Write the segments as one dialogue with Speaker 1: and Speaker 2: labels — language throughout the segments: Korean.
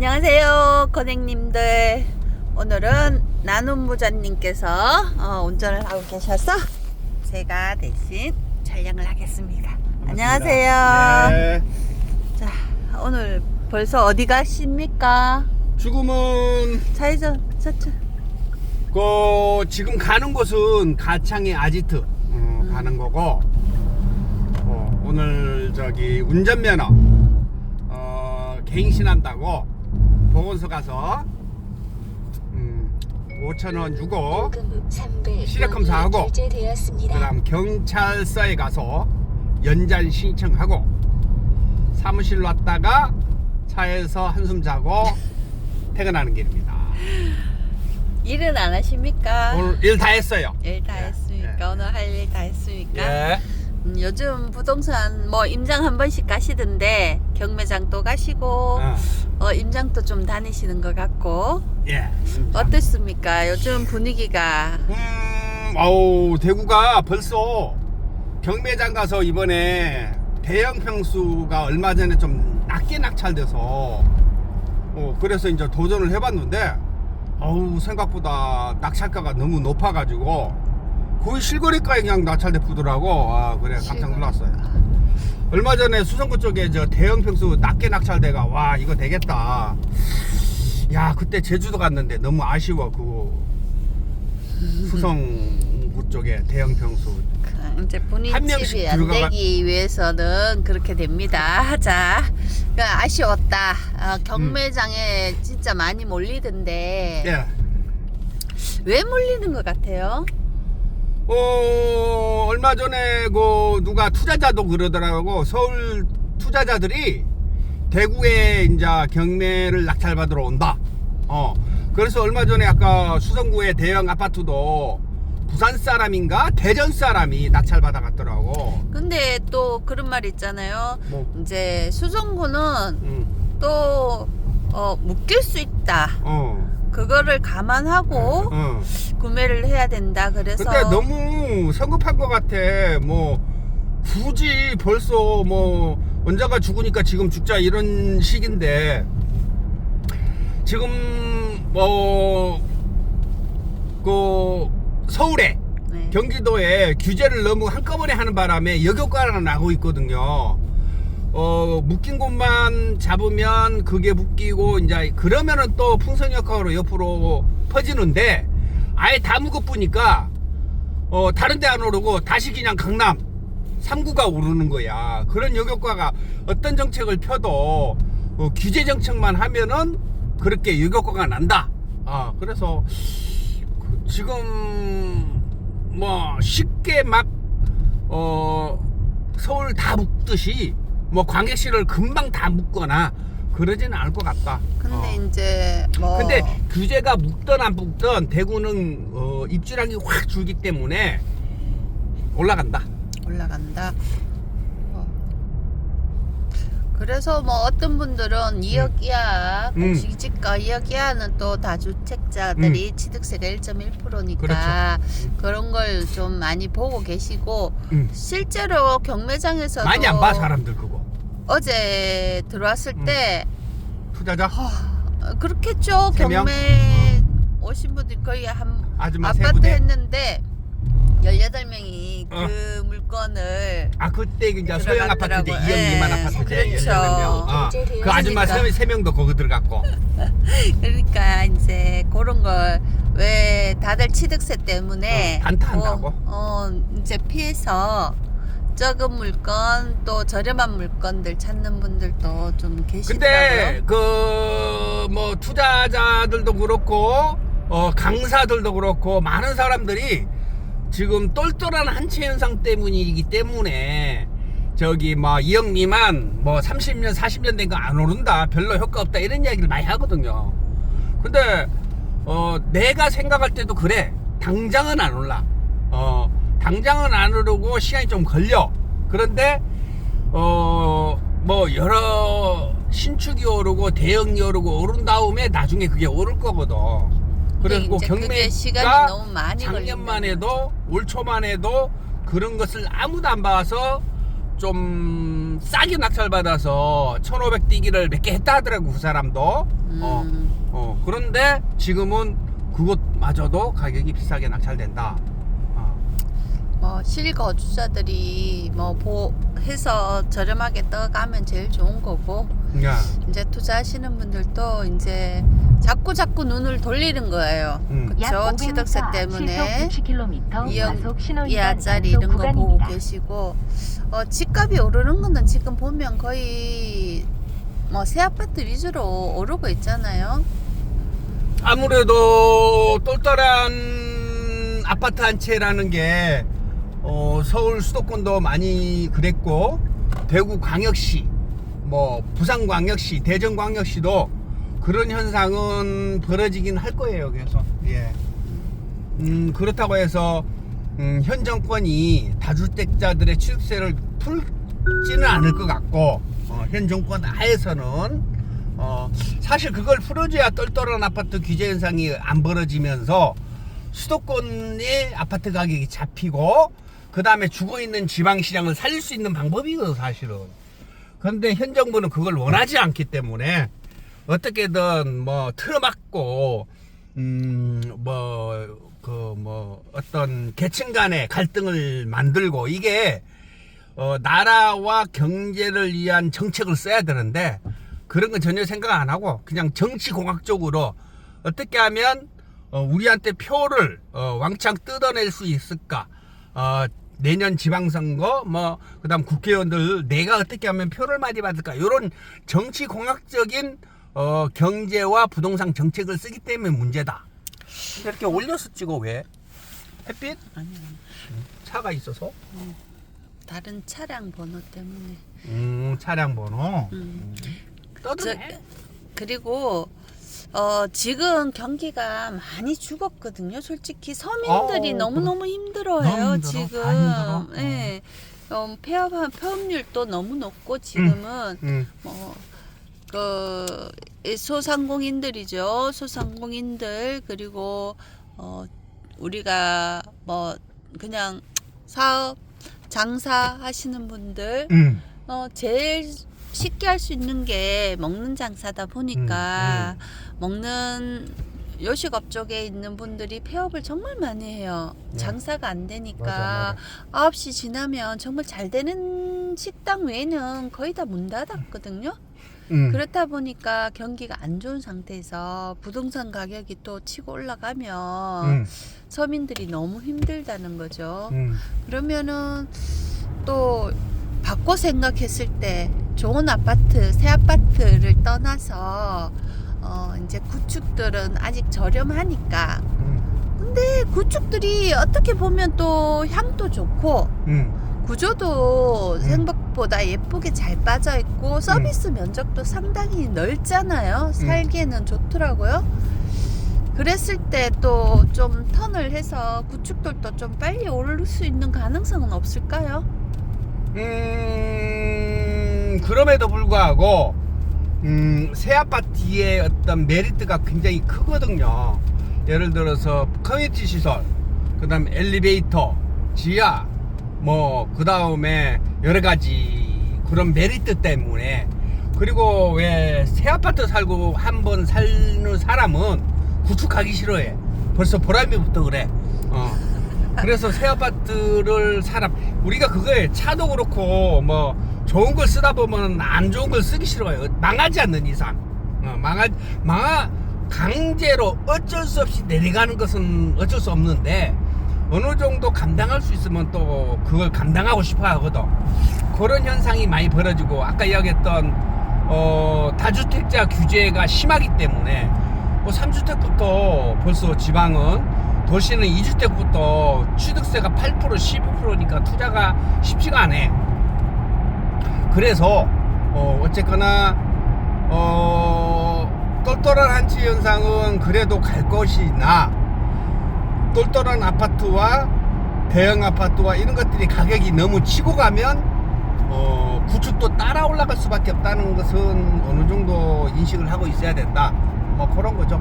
Speaker 1: 안녕하세요, 건행님들. 오늘은 나눔부자님께서 어, 운전을 하고 계셔서 제가 대신 촬영을 하겠습니다. 안녕하세요.
Speaker 2: 네.
Speaker 1: 자, 오늘 벌써 어디 가십니까?
Speaker 2: 지금은
Speaker 1: 차이전, 저쪽.
Speaker 2: 그 지금 가는 곳은 가창의 아지트 어, 가는 거고 어, 오늘 저기 운전면허 어, 갱신한다고 보건소 가서 음, 5천 원 주고 시력 검사하고 그다음 경찰서에 가서 연장 신청하고 사무실로 왔다가 차에서 한숨 자고 퇴근하는 길입니다.
Speaker 1: 일은 안 하십니까?
Speaker 2: 오늘 일 다 했어요.
Speaker 1: 일다
Speaker 2: 예,
Speaker 1: 했습니까?
Speaker 2: 예.
Speaker 1: 오늘 할 일 다 했습니까?
Speaker 2: 예.
Speaker 1: 음, 요즘 부동산 뭐 임장 한 번씩 가시던데 경매장도 가시고
Speaker 2: 어,
Speaker 1: 어, 임장도 좀 다니시는 것 같고
Speaker 2: 예.
Speaker 1: 어떻습니까? 요즘 분위기가
Speaker 2: 음, 어우, 대구가 벌써 경매장 가서 이번에 대형 평수가 얼마 전에 좀 낮게 낙찰돼서 어, 그래서 이제 도전을 해봤는데 어우, 생각보다 낙찰가가 너무 높아가지고 거의 실거래가에 그냥 낙찰돼 푸더라고. 아, 그래, 깜짝 놀랐어요. 얼마 전에 수성구 쪽에 저 대형 평수 낮게 낙찰돼가 와 이거 되겠다. 야 그때 제주도 갔는데 너무 아쉬워 그 수성구 쪽에 대형 평수.
Speaker 1: 그 이제 본인
Speaker 2: 한 명씩
Speaker 1: 집이 안
Speaker 2: 들어가가-
Speaker 1: 되기 위해서는 그렇게 됩니다. 자, 그 아쉬웠다. 어, 경매장에 진짜 많이 몰리던데
Speaker 2: 예.
Speaker 1: 왜 몰리는 것 같아요?
Speaker 2: 어 얼마 전에 그 누가 투자자도 그러더라고 서울 투자자들이 대구에 이제 경매를 낙찰받으러 온다. 어 그래서 얼마 전에 아까 수성구의 대형 아파트도 부산 사람인가 대전 사람이 낙찰 받아 갔더라고.
Speaker 1: 근데 또 그런 말 있잖아요.
Speaker 2: 뭐
Speaker 1: 이제 수성구는
Speaker 2: 음,
Speaker 1: 또 어, 묶일 수 있다.
Speaker 2: 어.
Speaker 1: 그거를 감안하고
Speaker 2: 어.
Speaker 1: 구매를 해야 된다. 그래서
Speaker 2: 근데 너무 성급한 것 같아. 뭐 굳이 벌써 뭐 원자가 죽으니까 지금 죽자 이런 식인데 지금 뭐그 서울에
Speaker 1: 네.
Speaker 2: 경기도에 규제를 너무 한꺼번에 하는 바람에 역효과가 나고 있거든요. 어, 묶인 곳만 잡으면 그게 묶이고, 이제, 그러면은 또 풍선 효과로 옆으로 퍼지는데, 아예 다 묶어보니까, 어, 다른 데 안 오르고, 다시 그냥 강남, 3구가 오르는 거야. 그런 역효과가 어떤 정책을 펴도, 어, 규제 정책만 하면은, 그렇게 역효과가 난다. 아, 그래서, 그 지금, 뭐, 쉽게 막, 어, 서울 다 묶듯이 뭐 광역시를 금방 다 묶거나 그러지는 않을 것 같다.
Speaker 1: 근데
Speaker 2: 어.
Speaker 1: 이제 뭐
Speaker 2: 근데 규제가 묶든 안 묶든 대구는 어, 입주량이 확 줄기 때문에 올라간다.
Speaker 1: 올라간다. 어. 그래서 뭐 어떤 분들은 2억 이하
Speaker 2: 음.
Speaker 1: 공시지가 2억 이하는 또 다주택자들이 취득세가 1.1%니까 그런 걸 좀 많이 보고 계시고
Speaker 2: 음.
Speaker 1: 실제로 경매장에서도
Speaker 2: 많이 안 봐 사람들 그거.
Speaker 1: 어제 들어왔을
Speaker 2: 음.
Speaker 1: 때
Speaker 2: 투자자
Speaker 1: 어, 그렇겠죠
Speaker 2: 세 명?
Speaker 1: 경매 오신 분들이 거의 한
Speaker 2: 아줌마 세
Speaker 1: 아파트
Speaker 2: 부대.
Speaker 1: 했는데 18명이
Speaker 2: 어.
Speaker 1: 그 물건을
Speaker 2: 아 그때 이제 소형
Speaker 1: 들어갔더라고요.
Speaker 2: 2억
Speaker 1: 예,
Speaker 2: 미만 아파트제
Speaker 1: 그렇죠.
Speaker 2: 18명. 어. 그 아줌마
Speaker 1: 그러니까.
Speaker 2: 세, 세 명도 거기 들어갔고.
Speaker 1: 그러니까 이제 그런 걸 왜 다들 취득세 때문에
Speaker 2: 어, 단타한다고?
Speaker 1: 어, 어, 이제 피해서 적은 물건 또 저렴한 물건들 찾는 분들도 좀 계시더라고요.
Speaker 2: 근데 그 뭐 투자자들도 그렇고 어 강사들도 그렇고 많은 사람들이 지금 똘똘한 한채 현상 때문이기 때문에 저기 뭐 2억 미만 뭐 30년 40년 된 거 안 오른다 별로 효과 없다 이런 이야기를 많이 하거든요. 근데 어 내가 생각할 때도 그래. 당장은 안 올라. 어 당장은 안 오르고 시간이 좀 걸려. 그런데 어 뭐 여러 신축이 오르고 대형이 오르고 오른 다음에 나중에 그게 오를 거거든. 그리고
Speaker 1: 그게 시간이
Speaker 2: 경매가
Speaker 1: 너무 많이
Speaker 2: 작년만 해도 올 초만 해도 그런 것을 아무도 안 봐서 좀 음, 싸게 낙찰받아서 1500 뛰기를 몇 개 했다 하더라고 그 사람도. 어,
Speaker 1: 음.
Speaker 2: 어 그런데 지금은 그것마저도 가격이 비싸게 낙찰된다. 어.
Speaker 1: 뭐 실거주자들이 뭐 보, 해서 저렴하게 떠가면 제일 좋은 거고.
Speaker 2: 야,
Speaker 1: 이제 투자하시는 분들도 이제 자꾸 자꾸 눈을 돌리는 거예요.
Speaker 2: 음.
Speaker 1: 그렇죠. 취득세 때문에
Speaker 3: 90km
Speaker 1: 이억
Speaker 3: 과속 신호위반
Speaker 1: 이하짜리
Speaker 3: 단속
Speaker 1: 이런 거 보고
Speaker 3: 구간입니다.
Speaker 1: 계시고 어, 집값이 오르는 거는 지금 보면 거의 뭐 새 아파트 위주로 오르고 있잖아요.
Speaker 2: 아무래도 똘똘한 아파트 한 채라는 게 어, 서울 수도권도 많이 그랬고 대구 광역시 뭐 부산 광역시 대전 광역시도 그런 현상은 벌어지긴 할 거예요 그래서 예. 음, 그렇다고 해서 음, 현 정권이 다주택자들의 취득세를 풀지는 않을 것 같고 어, 현 정권 하에서는 어, 사실 그걸 풀어줘야 똘똘한 아파트 규제 현상이 안 벌어지면서 수도권의 아파트 가격이 잡히고 그 다음에 죽어 있는 지방 시장을 살릴 수 있는 방법이거든 사실은. 그런데 현 정부는 그걸 원하지 않기 때문에 어떻게든 뭐 틀어막고 음뭐 그 뭐 어떤 계층 간의 갈등을 만들고 이게 어 나라와 경제를 위한 정책을 써야 되는데 그런 건 전혀 생각 안 하고 그냥 정치 공학적으로 어떻게 하면 어 우리한테 표를 어 왕창 뜯어낼 수 있을까? 어 내년 지방선거 뭐 그다음 국회의원들 내가 어떻게 하면 표를 많이 받을까? 이런 정치 공학적인 어 경제와 부동산 정책을 쓰기 때문에 문제다. 이렇게 올려서 찍어 왜? 햇빛?
Speaker 1: 아니
Speaker 2: 차가 있어서?
Speaker 1: 다른 차량 번호 때문에.
Speaker 2: 음 차량 번호.
Speaker 1: 음. 저,
Speaker 2: 떠드네.
Speaker 1: 그리고 어, 지금 경기가 많이 죽었거든요. 솔직히 서민들이
Speaker 2: 어,
Speaker 1: 너무 너무 힘들어요.
Speaker 2: 너무 힘들어.
Speaker 1: 지금.
Speaker 2: 다 힘들어.
Speaker 1: 예. 어, 폐업 폐업률도 너무 높고 지금은
Speaker 2: 음.
Speaker 1: 뭐, 그, 이 소상공인들이죠. 소상공인들, 그리고, 어, 우리가 뭐, 그냥 사업, 장사 하시는 분들,
Speaker 2: 음.
Speaker 1: 어, 제일 쉽게 할 수 있는 게 먹는 장사다 보니까,
Speaker 2: 음,
Speaker 1: 먹는 요식업 쪽에 있는 분들이 폐업을 정말 많이 해요.
Speaker 2: 네.
Speaker 1: 장사가 안 되니까.
Speaker 2: 맞아,
Speaker 1: 9시 지나면 정말 잘 되는 식당 외에는 거의 다 문 닫았거든요.
Speaker 2: 음.
Speaker 1: 그렇다 보니까 경기가 안 좋은 상태에서 부동산 가격이 또 치고 올라가면
Speaker 2: 음.
Speaker 1: 서민들이 너무 힘들다는 거죠.
Speaker 2: 음.
Speaker 1: 그러면은 또 바꿔 생각했을 때 좋은 아파트, 새 아파트를 떠나서 어 이제 구축들은 아직 저렴하니까
Speaker 2: 음.
Speaker 1: 근데 구축들이 어떻게 보면 또 향도 좋고
Speaker 2: 음.
Speaker 1: 구조도
Speaker 2: 음.
Speaker 1: 생각보다 예쁘게 잘 빠져 있고 서비스 면적도 상당히 넓잖아요. 살기에는 좋더라고요. 그랬을 때 또 좀 턴을 해서 구축들도 좀 빨리 오를 수 있는 가능성은 없을까요?
Speaker 2: 음, 그럼에도 불구하고 음, 새 아파트의 어떤 메리트가 굉장히 크거든요. 예를 들어서 커뮤니티 시설, 그다음 엘리베이터, 지하, 뭐 그 다음에 여러 가지 그런 메리트 때문에 그리고 왜 새 아파트 살고 한 번 사는 사람은 구축하기 싫어해. 벌써 보람이부터 그래. 어. 그래서 새 아파트를 사람 우리가 그거에 차도 그렇고 뭐 좋은 걸 쓰다 보면 안 좋은 걸 쓰기 싫어요. 망하지 않는 이상. 어, 망하 망하 강제로 어쩔 수 없이 내려가는 것은 어쩔 수 없는데 어느 정도 감당할 수 있으면 또 그걸 감당하고 싶어 하거든. 그런 현상이 많이 벌어지고 아까 이야기했던 어, 다주택자 규제가 심하기 때문에 뭐 3주택부터 벌써 지방은 도시는 2주택부터 취득세가 8% 12%니까 투자가 쉽지가 않아. 그래서 어, 어쨌거나 어, 똘똘한 한치 현상은 그래도 갈 것이나 똘똘한 아파트와 대형 아파트와 이런 것들이 가격이 너무 치고 가면 어, 구축도 따라 올라갈 수밖에 없다는 것은 어느 정도 인식을 하고 있어야 된다. 뭐 그런 거죠.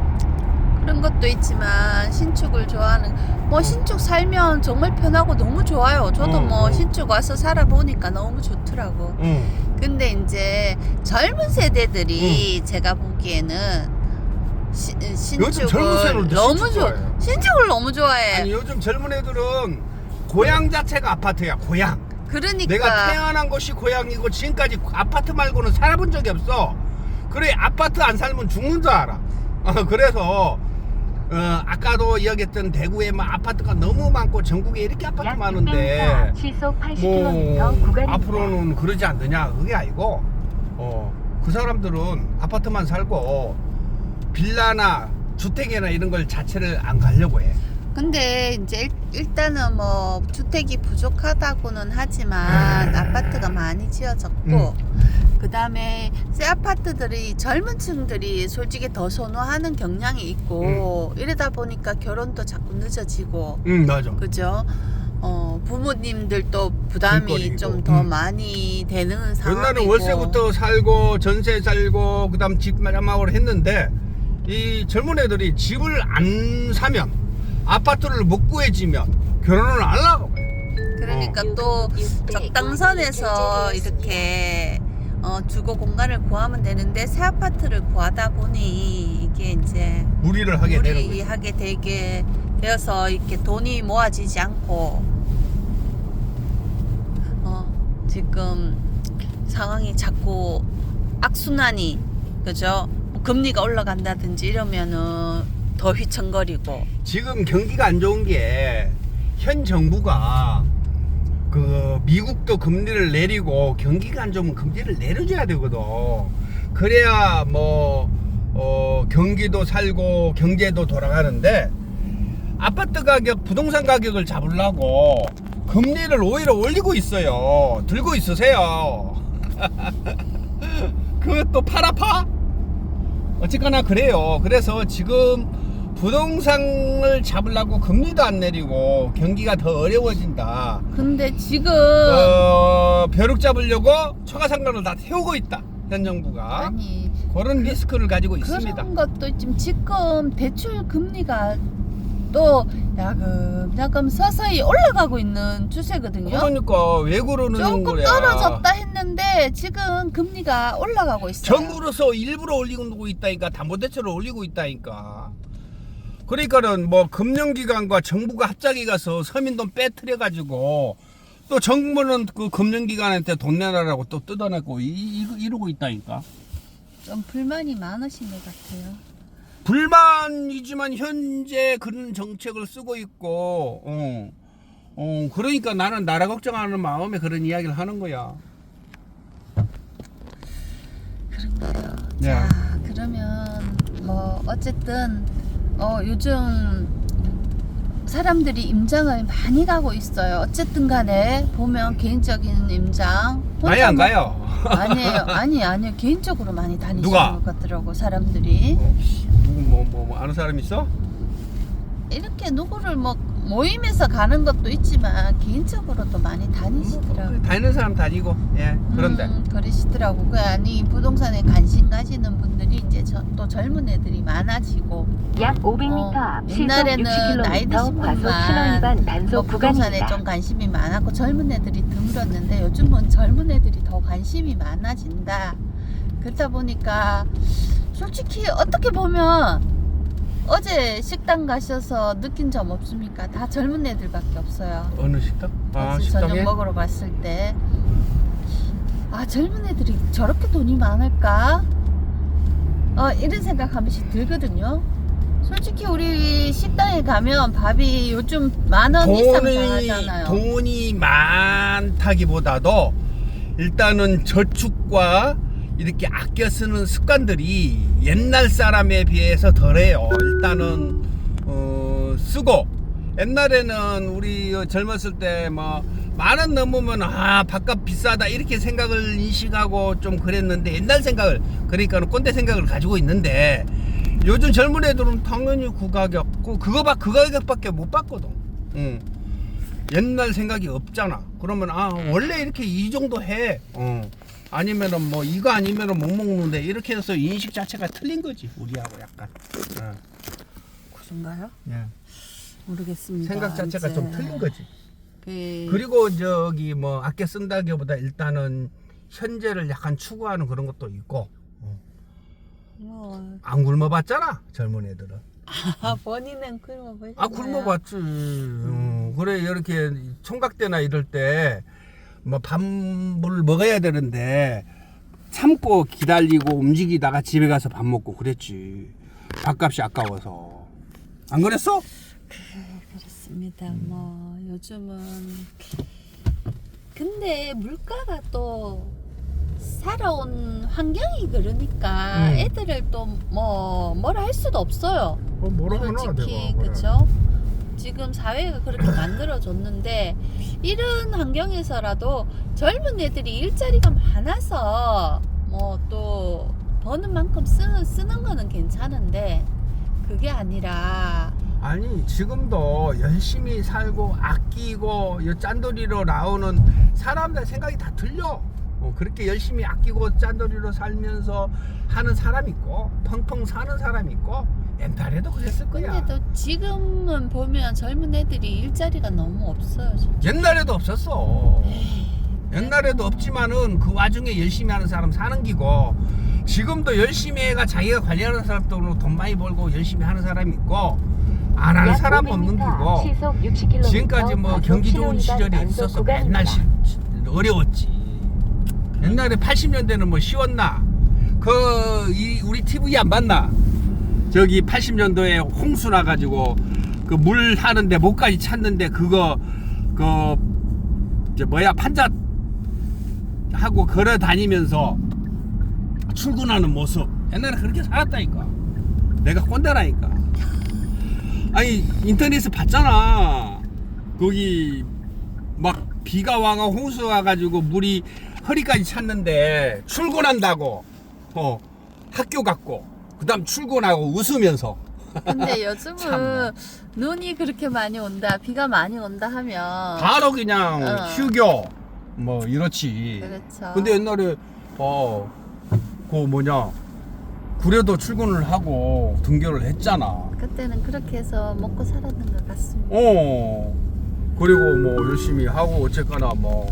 Speaker 1: 그런 것도 있지만 신축을 좋아하는 뭐 신축 살면 정말 편하고 너무 좋아요. 저도
Speaker 2: 어,
Speaker 1: 뭐
Speaker 2: 어.
Speaker 1: 신축 와서 살아보니까 너무 좋더라고.
Speaker 2: 응.
Speaker 1: 근데 이제 젊은 세대들이 제가 보기에는 시,
Speaker 2: 요즘 젊은
Speaker 1: 신축을
Speaker 2: 세대들도
Speaker 1: 너무
Speaker 2: 신축
Speaker 1: 좋아
Speaker 2: 좋아해요.
Speaker 1: 신축을 너무 좋아해.
Speaker 2: 아니 요즘 젊은 애들은 고향 자체가 아파트야 고향
Speaker 1: 그러니까
Speaker 2: 내가 태어난 곳이 고향이고 지금까지 아파트 말고는 살아본 적이 없어 그래 아파트 안 살면 죽는 줄 알아 어, 그래서 어, 아까도 이야기했던 대구에 막 아파트가 너무 많고 전국에 이렇게 아파트
Speaker 3: 약
Speaker 2: 많은데
Speaker 3: 600m 시속 80km
Speaker 2: 뭐
Speaker 3: 구간입니다.
Speaker 2: 앞으로는 그러지 않느냐 그게 아니고 어, 그 사람들은 아파트만 살고 빌라나 주택이나 이런 걸 자체를 안 가려고 해
Speaker 1: 근데 이제 일, 일단은 뭐 주택이 부족하다고는 하지만
Speaker 2: 네.
Speaker 1: 아파트가 많이 지어졌고 그 다음에 새 아파트들이 젊은 층들이 솔직히 더 선호하는 경향이 있고 이러다 보니까 결혼도 자꾸 늦어지고
Speaker 2: 응 맞아
Speaker 1: 그죠? 어, 부모님들도 부담이. 좀 더
Speaker 2: 음.
Speaker 1: 많이 되는 상황이고
Speaker 2: 옛날에 월세부터 살고 전세 살고 그다음 집 마감하고 했는데 이 젊은 애들이 집을 안 사면 아파트를 못 구해지면 결혼을 안 하고
Speaker 1: 그러니까
Speaker 2: 어.
Speaker 1: 또 적당선에서 이렇게 어, 주거 공간을 구하면 되는데 새 아파트를 구하다 보니 이게 이제
Speaker 2: 무리를 하게.
Speaker 1: 무리하게 되게 되어서 이렇게 돈이 모아지지 않고 어, 지금 상황이 자꾸 악순환이 그죠? 뭐 금리가 올라간다든지 이러면은 더 휘청거리고
Speaker 2: 지금 경기가 안 좋은 게 현 정부가 그 미국도 금리를 내리고 경기가 안 좋으면 금리를 내려줘야 되거든. 그래야 뭐 어, 경기도 살고 경제도 돌아가는데 아파트 가격, 부동산 가격을 잡으려고 금리를 오히려 올리고 있어요. 들고 있으세요. 그것도 팔아파? 어쨌거나 그래요. 그래서 지금 부동산을 잡으려고 금리도 안 내리고 경기가 더 어려워진다.
Speaker 1: 근데 지금
Speaker 2: 어, 벼룩 잡으려고 초과상관을 다 태우고 있다. 현 정부가
Speaker 1: 아니
Speaker 2: 그런 리스크를 가지고 있습니다.
Speaker 1: 그런 것도 지금 지금 대출 금리가 또 야금 야금 서서히 올라가고 있는 추세거든요.
Speaker 2: 그러니까 왜 그러는
Speaker 1: 조금
Speaker 2: 거야?
Speaker 1: 떨어졌다 했는데 지금 금리가 올라가고 있어요.
Speaker 2: 정부로서 일부러 올리고 있다니까 담보대출을 올리고 있다니까. 그러니까는 뭐 금융기관과 정부가 합작이 가서 서민 돈 빼트려 가지고 또 정부는 그 금융기관한테 돈 내놔라고 또 뜯어내고 이, 이, 이러고 있다니까.
Speaker 1: 좀 불만이 많으신 것 같아요.
Speaker 2: 불만이지만 현재 그런 정책을 쓰고 있고, 어, 어, 그러니까 나는 나라 걱정하는 마음에 그런 이야기를 하는 거야. 네.
Speaker 1: 자 그러면 뭐 어쨌든 어 요즘 사람들이 임장을 많이 가고 있어요. 어쨌든 간에 보면 개인적인 임장
Speaker 2: 많이 안 가요.
Speaker 1: 아니에요. 아니 아니요. 개인적으로 많이 다니시는
Speaker 2: 누가?
Speaker 1: 것 같더라고 사람들이.
Speaker 2: 어, 누구 뭐, 뭐, 뭐 아는 사람 있어?
Speaker 1: 이렇게 누구를 뭐 모임에서 가는 것도 있지만 개인적으로도 많이 다니시더라고.
Speaker 2: 뭐, 다니는 사람 다니고, 예, 그런데.
Speaker 1: 음, 그러시더라고. 그 아니 부동산에 관심 가지는 분들이 이제 저, 또 젊은 애들이 많아지고
Speaker 3: 약 500m
Speaker 1: 어,
Speaker 3: 앞
Speaker 1: 옛날에는 나이
Speaker 3: 60km
Speaker 1: 드신 분만
Speaker 3: 신호위반
Speaker 1: 뭐
Speaker 3: 단속
Speaker 1: 부동산에. 좀 관심이 많았고 젊은 애들이 드물었는데 요즘은 젊은 애들이 더 관심이 많아진다. 그러다 보니까 솔직히 어떻게 보면 어제 식당 가셔서 느낀 점 없습니까? 다 젊은 애들밖에 없어요.
Speaker 2: 어느 식당? 아,
Speaker 1: 어제 저녁
Speaker 2: 식당에?
Speaker 1: 먹으러 갔을 때. 아, 젊은 애들이 저렇게 돈이 많을까? 어, 이런 생각 한 번씩 들거든요. 솔직히 우리 식당에 가면 밥이 요즘 만 원 이상
Speaker 2: 돈이,
Speaker 1: 나가잖아요.
Speaker 2: 돈이 많다기보다도 일단은 저축과 이렇게 아껴 쓰는 습관들이 옛날 사람에 비해서 덜해요. 일단은 어, 쓰고 옛날에는 우리 젊었을 때 뭐 만 원 넘으면 아 밥값 비싸다 이렇게 생각을 인식하고 좀 그랬는데 옛날 생각을 그러니까는 꼰대 생각을 가지고 있는데 요즘 젊은 애들은 당연히 그 가격 그 그거 봐 그 가격밖에 못 받거든. 응. 옛날 생각이 없잖아. 그러면 아 원래 이렇게 이 정도 해. 어. 아니면은 뭐 이거 아니면은 못 먹는데 이렇게 해서 인식 자체가 틀린 거지 우리하고 약간. 어.
Speaker 1: 그런가요?
Speaker 2: 예.
Speaker 1: 모르겠습니다.
Speaker 2: 생각 자체가
Speaker 1: 이제
Speaker 2: 좀 틀린 거지.
Speaker 1: 그,
Speaker 2: 그리고 저기 뭐 아껴 쓴다기보다 일단은 현재를 약간 추구하는 그런 것도 있고 어. 뭐안 굶어봤잖아 젊은 애들은
Speaker 1: 아, 본인은 굶어 보셨나요?
Speaker 2: 아 굶어봤지 어, 그래 이렇게 총각 때나 이럴 때 뭐 밥을 먹어야 되는데 참고 기다리고 움직이다가 집에 가서 밥 먹고 그랬지 밥값이 아까워서 안 그랬어?
Speaker 1: 그렇습니다. 뭐 요즘은 근데 물가가 또 살아온 환경이 그러니까
Speaker 2: 음.
Speaker 1: 애들을 또 뭐 뭐라 할 수도 없어요.
Speaker 2: 뭐 뭐라 하나
Speaker 1: 솔직히
Speaker 2: 내가, 그래.
Speaker 1: 그쵸? 지금 사회가 그렇게 만들어졌는데 이런 환경에서라도 젊은 애들이 일자리가 많아서 뭐 또 버는 만큼 쓰는 쓰는 거는 괜찮은데 그게 아니라
Speaker 2: 아니 지금도 열심히 살고 아끼고 이 짠돌이로 나오는 사람들 생각이 다 틀려. 어, 그렇게 열심히 아끼고 짠돌이로 살면서 하는 사람 있고 펑펑 사는 사람 있고 옛날에도 그랬을 거야
Speaker 1: 근데도 지금은 보면 젊은 애들이 일자리가 너무 없어요. 진짜.
Speaker 2: 옛날에도 없었어 옛날에도 없지만은 그 와중에 열심히 하는 사람 사는 기고 지금도 열심히 해가 자기가 관리하는 사람도 돈 많이 벌고 열심히 하는 사람이 있고 안 하는 사람 없는 기고 지금까지 뭐 경기 좋은 시절이 있어서 맨날 시, 어려웠지. 옛날에 80년대는 뭐 쉬웠나? 그 이, 우리 TV 안 봤나? 저기 80년도에 홍수 나가지고 그 물 하는데 목까지 찼는데 그거 그저 뭐야 판자 하고 걸어 다니면서 출근하는 모습. 옛날에 그렇게 살았다니까. 내가 꼰대라니까. 아니 인터넷에 봤잖아. 거기 막 비가 와가 홍수 와가지고 물이 허리까지 찼는데 출근한다고. 어 학교 갔고 그다음 출근하고 웃으면서
Speaker 1: 근데 요즘은
Speaker 2: 참.
Speaker 1: 눈이 그렇게 많이 온다, 비가 많이 온다 하면
Speaker 2: 바로 그냥
Speaker 1: 어.
Speaker 2: 휴교 뭐 이렇지
Speaker 1: 그렇죠.
Speaker 2: 근데 옛날에 어그 뭐냐 구례도 출근을 하고 등교를 했잖아
Speaker 1: 그때는 그렇게 해서 먹고 살았는 것 같습니다.
Speaker 2: 어 그리고 뭐 열심히 하고 어쨌거나 뭐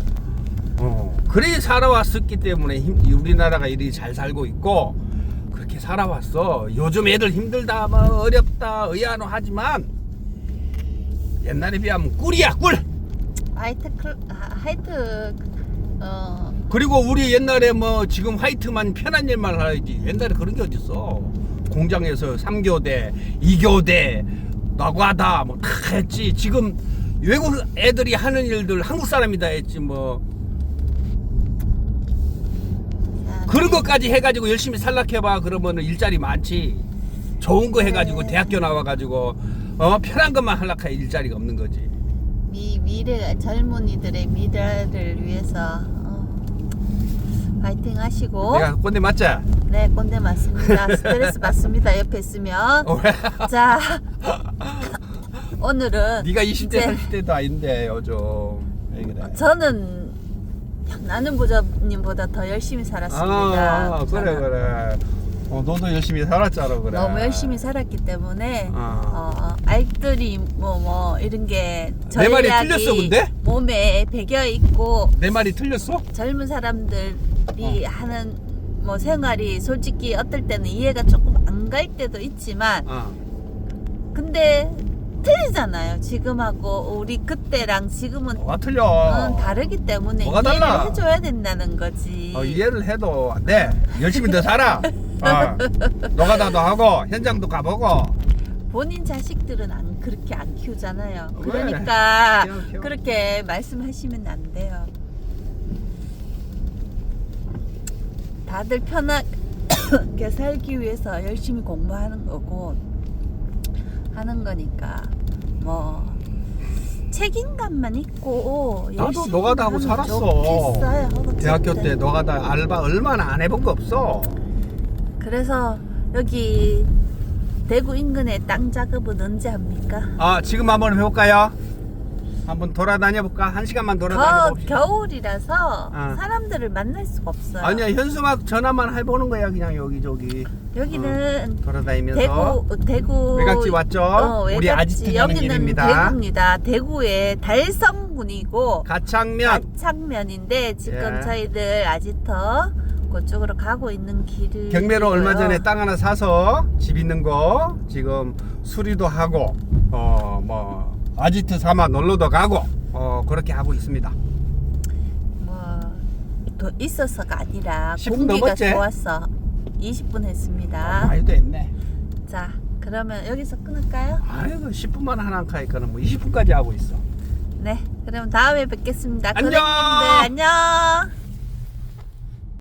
Speaker 2: 어, 그래 살아왔었기 때문에 힘, 우리나라가 이리 잘 살고 있고 그렇게 살아왔어. 요즘 애들 힘들다 뭐 어렵다 의아노 하지만 옛날에 비하면 꿀이야 꿀!
Speaker 1: 하이트 클 하- 하이트 어.
Speaker 2: 그리고 우리 옛날에 뭐 지금 화이트만 편한 일만 하지. 옛날에 그런 게 어딨어? 공장에서 3교대 2교대 나과다 뭐 다 했지. 지금 외국 애들이 하는 일들 한국 사람이 다 했지. 뭐
Speaker 1: 자,
Speaker 2: 그런 것까지 해가지고 열심히 살락해봐. 그러면 일자리 많지. 좋은 거 해가지고
Speaker 1: 네.
Speaker 2: 대학교 나와가지고 어 편한 것만 하려고 해. 일자리가 없는 거지.
Speaker 1: 미 미래 젊은이들의 미래를 위해서 어, 파이팅 하시고.
Speaker 2: 내가 꼰대 맞자?
Speaker 1: 네 꼰대 맞습니다. 스트레스 받습니다. 옆에 있으면.
Speaker 2: 어,
Speaker 1: 자 오늘은
Speaker 2: 네가 20대
Speaker 1: 이제
Speaker 2: 30대도 아닌데 요즘. 왜 그래?
Speaker 1: 저는 나는 부자님보다 더 열심히 살았습니다.
Speaker 2: 아, 그래 그래. 어, 너도 열심히 살았잖아 그래.
Speaker 1: 너무 열심히 살았기 때문에
Speaker 2: 어.
Speaker 1: 어, 알들이 뭐뭐 이런 게
Speaker 2: 내 말이
Speaker 1: 전략이
Speaker 2: 틀렸어, 근데?
Speaker 1: 몸에 배겨 있고
Speaker 2: 내 말이 틀렸어?
Speaker 1: 젊은 사람들이
Speaker 2: 어.
Speaker 1: 하는 뭐 생활이 솔직히 어떨 때는 이해가 조금 안 갈 때도 있지만
Speaker 2: 어.
Speaker 1: 근데 틀리잖아요. 지금하고 우리 그때랑 지금은
Speaker 2: 뭐가 틀려?
Speaker 1: 어, 다르기 때문에
Speaker 2: 뭐가
Speaker 1: 이해를
Speaker 2: 달라?
Speaker 1: 해줘야 된다는 거지.
Speaker 2: 어, 이해를 해도 안 돼. 열심히 더 살아. 어. 노가다도 하고 현장도 가보고.
Speaker 1: 본인 자식들은 안 그렇게 안 키우잖아요.
Speaker 2: 왜?
Speaker 1: 그러니까
Speaker 2: 키워, 키워.
Speaker 1: 그렇게 말씀하시면 안 돼요. 다들 편하게 살기 위해서 열심히 공부하는 거고 하는 거니까 뭐 책임감만 있고
Speaker 2: 나도
Speaker 1: 열심히
Speaker 2: 노가다 하고
Speaker 1: 하면
Speaker 2: 살았어.
Speaker 1: 좋겠어요.
Speaker 2: 대학교 때. 노가다 알바 얼마나 안 해본 거 없어.
Speaker 1: 그래서 여기 대구 인근의 땅 작업은 언제 합니까?
Speaker 2: 아 지금 한번 해볼까요? 한번 돌아다녀 볼까? 한 시간만 돌아다녀
Speaker 1: 겨,
Speaker 2: 봅시다.
Speaker 1: 겨울이라서
Speaker 2: 어.
Speaker 1: 사람들을 만날 수가 없어요.
Speaker 2: 아니야 현수막 전화만 해보는 거야 그냥 여기 저기
Speaker 1: 여기는
Speaker 2: 돌아다니면서
Speaker 1: 대구 대구
Speaker 2: 외곽지 왔죠?
Speaker 1: 어,
Speaker 2: 우리
Speaker 1: 외곽지.
Speaker 2: 아지트 가는
Speaker 1: 여기는
Speaker 2: 길입니다.
Speaker 1: 대구입니다. 대구의 달성군이고
Speaker 2: 가창면
Speaker 1: 가창면인데 지금
Speaker 2: 예.
Speaker 1: 저희들 아지터 그쪽으로 가고 있는 길을
Speaker 2: 경매로 얼마 전에 땅 하나 사서 집 있는 거 지금 수리도 하고 어 뭐 아지트 삼아 놀러도 가고 어 그렇게 하고 있습니다.
Speaker 1: 뭐더 있어서가 아니라
Speaker 2: 10분
Speaker 1: 공기가
Speaker 2: 넘었지?
Speaker 1: 좋았어. 20분 했습니다.
Speaker 2: 많이 됐네.
Speaker 1: 자 그러면 여기서 끊을까요?
Speaker 2: 아이고 10분만 하나 카니까는 뭐 20분까지 하고 있어.
Speaker 1: 네 그럼 다음에 뵙겠습니다.
Speaker 2: 안녕!
Speaker 1: 고객님들 안녕.